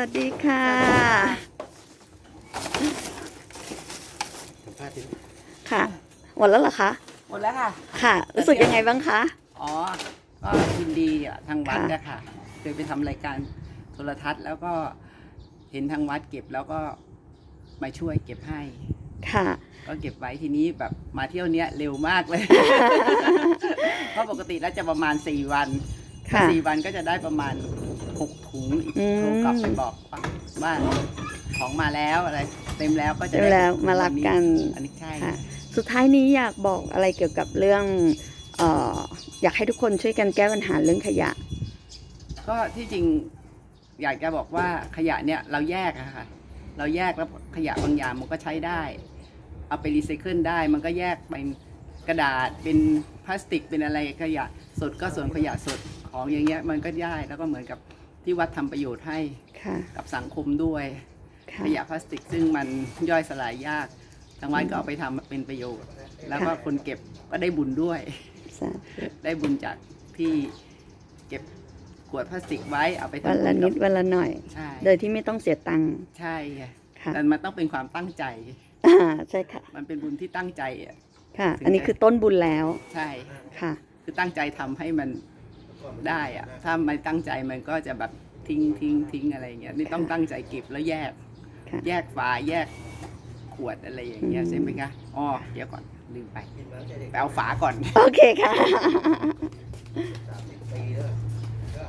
วัสดีค่ะสัมภาษณ์ทีค่ะ หมดแล้วเหรอคะ หมดแล้วค่ะ ค่ะ รู้สึกยังไงบ้างคะ อ๋อ ก็ยินดีอะทางวัดค่ะนะคะเคยไปทำรายการโทรทัศน์ แล้วก็เห็นทางวัดเก็บแล้วก็มาช่วยเก็บให้ ค่ะ ก็เก็บไว้ทีนี้แบบมาเที่ยวเนี้ยเร็วมากเลย เพราะปกติแล้วจะประมาณสี่วันค่ะสี่วันก็จะได้ประมาณ หกถุงอีกอืม โทรกลับไปบอกว่าของมาแล้วอะไรเต็มแล้วก็จะเต็มได้แล้วถุงมารับกัน อันนี้ใช่ค่ะ สุดท้ายนี้อยากบอกอะไรเกี่ยวกับเรื่องเอ่ออยากให้ทุกคนช่วยกันแก้ปัญหาเรื่องขยะ ก็ที่จริงอยากจะบอกว่าขยะเนี่ยเราแยกอะค่ะ เราแยกแล้วขยะบางอย่างมันก็ใช้ได้ เอาไปรีไซเคิลได้ มันก็แยกเป็นกระดาษเป็นพลาสติกเป็นอะไรขยะสดก็ส่วนขยะสดของอย่างเงี้ยมันก็ได้แล้วก็เหมือนกับ ที่วัดทำประโยชน์ให้ค่ะ กับสังคมด้วย ค่ะ ขยะพลาสติกซึ่งมันย่อยสลายยาก ทางวัดก็เอาไปทำเป็นประโยชน์ แล้วก็คนเก็บก็ได้บุญด้วย สาธุได้บุญจากที่เก็บขวดพลาสติกไว้เอาไปทำวันบุละญนิกัดบวันละหน่อย ใช่โดยที่ไม่ต้องเสียตังค์ใช่ค่ะค่ะแต่มันต้องเป็นความตั้งใจ อ่าใช่ค่ะ มันเป็นบุญที่ตั้งใจอะ ค่ะถึงอันนี้คือต้นบุญแล้วใช่ ค่ะ คือตั้งใจทำให้มัน ได้อะถ้าไม่ตั้งใจมันก็จะแบบทิ้งทิ้งทิ้งอะไรอย่างเงี้ยนี่ต้องตั้งใจเก็บแล้วแยก ค่ะ แยกฝาแยกขวดอะไรอย่างเงี้ยอืม ใช่ไหมคะอ๋อเดี๋ยวก่อนลืมไปไปเอาฝาก่อน โอเคค่ะปีแล้วก็